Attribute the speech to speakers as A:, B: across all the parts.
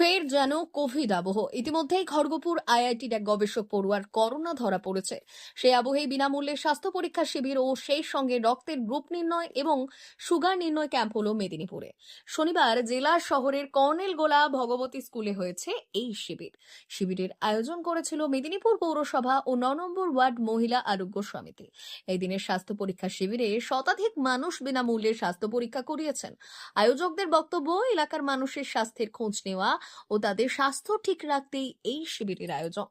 A: ফের যেন কোভিড আবহ। ইতিমধ্যেই খড়গপুর আইআইটির এক গবেষক পড়ুয়ার করোনা ধরা পড়েছে। সেই আবহেই বিনামূল্যে স্বাস্থ্য পরীক্ষা শিবির ও সেই সঙ্গে রক্তের গ্রুপ নির্ণয় এবং সুগার নির্ণয় ক্যাম্প হলো মেদিনীপুরে। শনিবার জেলা শহরের কর্নেল গোলা ভগবতী স্কুলে হয়েছে এই শিবির। শিবিরের আয়োজন করেছিল মেদিনীপুর পৌরসভা ও ন নম্বর ওয়ার্ড মহিলা আরোগ্য সমিতি। এই দিনের স্বাস্থ্য পরীক্ষা শিবিরে শতাধিক মানুষ বিনামূল্যে স্বাস্থ্য পরীক্ষা করিয়েছেন। আয়োজকদের বক্তব্য, এলাকার মানুষের স্বাস্থ্যের খোঁজ নেওয়া ও তাদের স্বাস্থ্য ঠিক রাখতেই এই শিবিরের আয়োজন।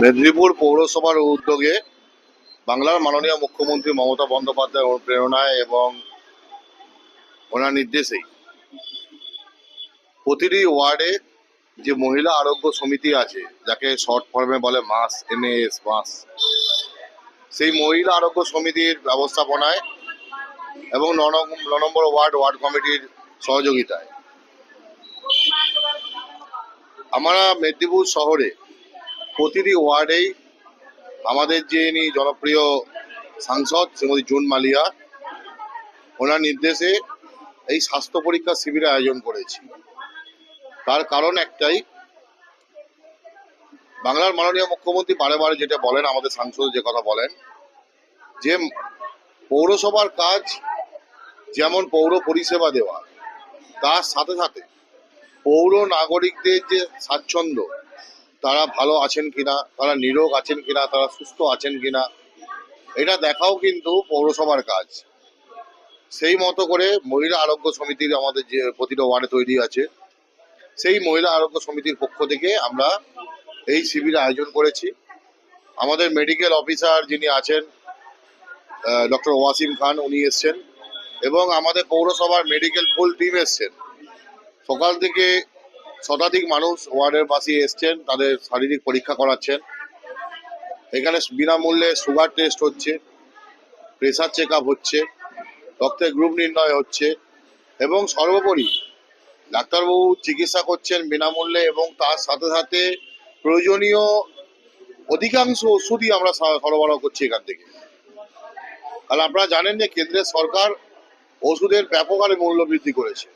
B: মেদিনীপুর পৌরসভার উদ্যোগে বাংলার মাননীয় মুখ্যমন্ত্রী মমতা বন্দ্যোপাধ্যায় অনুপ্রেরণায় এবং ওনার নির্দেশেই প্রতিটি ওয়ার্ডে যে মহিলা আরোগ্য সমিতি আছে, যাকে শর্ট ফর্মে বলে মাস এমএএস মাস, সেই মহিলা আরোগ্য সমিতির ব্যবস্থাপনায় এবং ন নম্বর ওয়ার্ড ওয়ার্ড কমিটির সহযোগিতায় আমরা মেদিনীপুর শহরে প্রতিটি ওয়ার্ডেই আমাদের যে ইনি জনপ্রিয় সাংসদ শ্রীমতী জুন মালিয়া, ওনার নির্দেশে এই স্বাস্থ্য পরীক্ষা শিবিরের আয়োজন করেছি। তার কারণ একটাই, বাংলার মাননীয় মুখ্যমন্ত্রী বারে বারে যেটা বলেন, আমাদের সাংসদ যে কথা বলেন, যে পৌরসভার কাজ যেমন পৌর পরিষেবা দেওয়া, তার সাথে সাথে পৌর নাগরিকদের যে স্বাচ্ছন্দ্য, তারা ভালো আছেন কিনা, তারা নিরোগ আছেন কিনা, তারা সুস্থ আছেন কিনা, এটা দেখাও কিন্তু পৌরসভার কাজ। সেই মতো করে মহিলা আরোগ্য সমিতির আমাদের যে প্রতিটা ওয়ার্ডে তৈরি আছে, সেই মহিলা আরোগ্য সমিতির পক্ষ থেকে আমরা এই শিবির আয়োজন করেছি। আমাদের মেডিকেল অফিসার যিনি আছেন ডক্টর ওয়াসিম খান, উনি এসছেন এবং আমাদের পৌরসভার মেডিকেল ফুল টিম এসছেন। সকাল থেকে শতাধিক মানুষ ওয়ার্ডের পাশে এসছেন, তাদের শারীরিক পরীক্ষা করাচ্ছেন। এখানে বিনামূল্যে সুগার টেস্ট হচ্ছে, প্রেশার চেক হচ্ছে, রক্তের গ্রুপ নির্ণয় হচ্ছে এবং সর্বোপরি ডাক্তারবাবু চিকিৎসা করছেন বিনামূল্যে এবং তার সাথে সাথে প্রয়োজনীয় অধিকাংশ ওষুধই আমরা সরবরাহ করছি এখান থেকে। কারণ আপনারা জানেন যে কেন্দ্রের সরকার ওষুধের ব্যাপক হারে মূল্য বৃদ্ধি করেছে।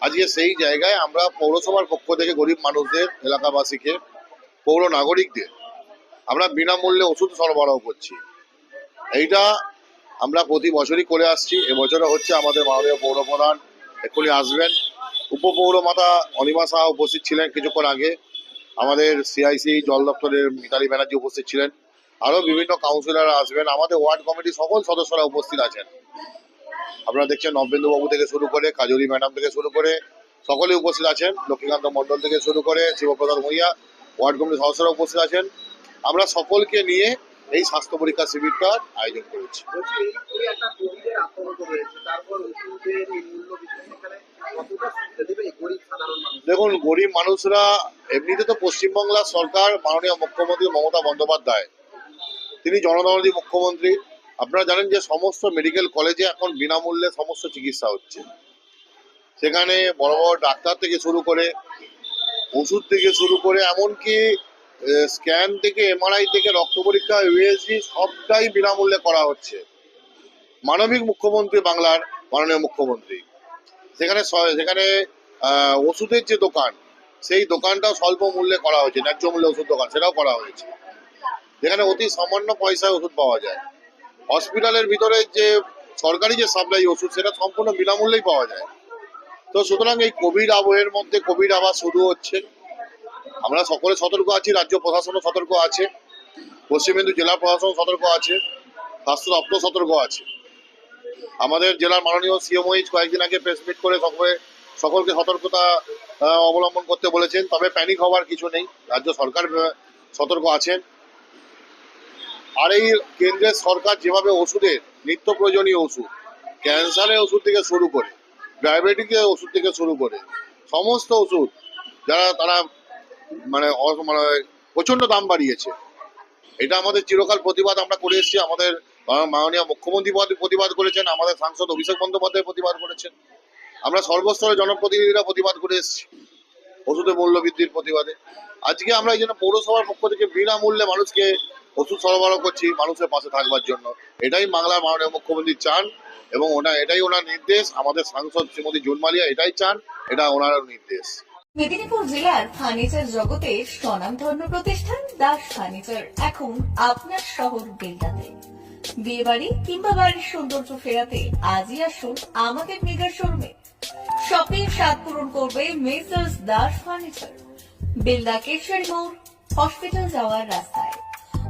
B: আজকে সেই জায়গায় আমরা পৌরসভার পক্ষ থেকে গরিব মানুষদের, এলাকাবাসীকে, পৌর নাগরিকদের, আমরা বিনামূল্যে ওষুধ সরবরাহ করছি। এইটা আমরা প্রতি বছরই করে আসছি। এবছরে হচ্ছে আমাদের মাননীয় পৌরপ্রধান এক্ষুনি আসবেন। উপপৌরমাতা অনিমা সাহা উপস্থিত ছিলেন কিছুক্ষণ আগে। আমাদের সিআইসি জল দপ্তরের মিতালি ব্যানার্জি উপস্থিত ছিলেন। আরও বিভিন্ন কাউন্সিলররা আসবেন। আমাদের ওয়ার্ড কমিটির সকল সদস্যরা উপস্থিত আছেন। আপনারা দেখছেন নবেন্দু বাবু থেকে শুরু করে কাজরি ম্যাডাম থেকে শুরু করে, সকলে উপস্থিত আছেন। লক্ষ্মীকান্ত মণ্ডল থেকে শুরু করে শিবপ্রসাদ ভূঁইয়া, ওয়ার্ড কমিটির সদস্যরা উপস্থিত আছেন। আমরা সকলকে নিয়ে এই স্বাস্থ্য পরীক্ষা শিবিরটার আয়োজন করেছি। দেখুন, গরিব মানুষরা, এমনিতে তো পশ্চিমবাংলার সরকার, মাননীয় মুখ্যমন্ত্রী মমতা বন্দ্যোপাধ্যায়। তিনি জনদরদী মুখ্যমন্ত্রী। আপনারা জানেন যে সমস্ত মেডিকেল কলেজে এখন বিনামূল্যে সমস্ত চিকিৎসা হচ্ছে। সেখানে বড় বড় ডাক্তার থেকে শুরু করে, ওষুধ থেকে শুরু করে, এমনকি স্ক্যান থেকে এমআরআই থেকে, রক্ত পরীক্ষা ইউএসজি সবটাই বিনামূল্যে করা হচ্ছে। মানবিক মুখ্যমন্ত্রী বাংলার মাননীয় মুখ্যমন্ত্রী। সেখানে সেখানে ওষুধের যে দোকান, সেই দোকানটাও স্বল্প মূল্যে করা হয়েছে, ন্যায্য মূল্যে ওষুধ দোকান, সেটাও করা হয়েছে। যেখানে অতি সামান্য পয়সায় ওষুধ পাওয়া যায়। হসপিটালের ভিতরে যে সরকারি যে সাপ্লাই ওষুধ, সেটা সম্পূর্ণ বিনামূল্যেই পাওয়া যায়। তো সুতরাং এই কোভিড আবহের মধ্যে কোভিড আবার শুরু হচ্ছে। আমরা সকলে সতর্ক আছি, রাজ্য প্রশাসনও সতর্ক আছে, পশ্চিম মেদিনীপুর জেলা প্রশাসন সতর্ক আছে, স্বাস্থ্য দপ্তর সতর্ক আছে। আমাদের জেলার মাননীয় সিএমওইচ কয়েকদিন আগে প্রেস মিট করে সকলে, সকলকে সতর্কতা অবলম্বন করতে বলেছেন, তবে প্যানিক হওয়ার কিছু নেই। রাজ্য সরকার সতর্ক আছেন। আর এই কেন্দ্রের সরকার যেভাবে ওষুধের নিত্য প্রয়োজনীয় ওষুধ, ক্যান্সারের ওষুধ থেকে শুরু করে, ডায়াবেটিকের ওষুধ থেকে শুরু করে, সমস্ত ওষুধ যারা তারা মানে মানে প্রচণ্ড দাম বাড়িয়েছে। এটা আমাদের চিরকাল প্রতিবাদ আমরা করে এসেছি, আমাদের মাননীয় মুখ্যমন্ত্রী প্রতিবাদ করেছেন, আমাদের সাংসদ অভিষেক বন্দ্যোপাধ্যায় প্রতিবাদ করেছেন। আমরা সর্বস্তরে জনপ্রতিনিধিরা প্রতিবাদ করে এসেছি, ওষুধের মূল্য বৃদ্ধির প্রতিবাদে। আজকে আমরা এই জন্য পৌরসভার পক্ষ থেকে বিনামূল্যে মানুষকে ওষুধ সরবরাহ করছি মানুষের পাশে থাকবার জন্য। এটাই বাংলার মাননীয় মুখ্যমন্ত্রী চান এবং ওনা, এটাই ওনার নির্দেশ। আমাদের সাংসদ শ্রীমতী জুনমালিয়া এটাই চান, এটা ওনার নির্দেশ।
C: মেদিনীপুর জেলার ফার্নিচার জগতের স্বনামধন্য প্রতিষ্ঠান দাস ফার্নিচার। এখন আপনার শহর বেলদাতে বিয়ে বাড়ি কিংবা বাড়ির সৌন্দর্য ফেরাতে আজই আসুন আমাদের মেগা শোরুমে। শপিং স্বাদ পূরণ করবে মেসার্স দাস ফার্নিচার। বেলদা কেশারি মোড়, হসপিটাল যাওয়ার রাস্তায়।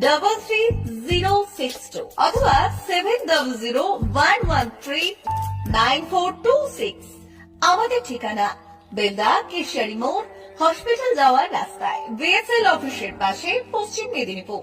C: double three zero six two অথবা seven double zero one one three nine four two six আমাদের ঠিকানা বেলদা কেশিয়ারি মোড় হসপিটাল যাওয়ার রাস্তায়। বিএসএল অফিসের পাশে পশ্চিম মেদিনীপুর।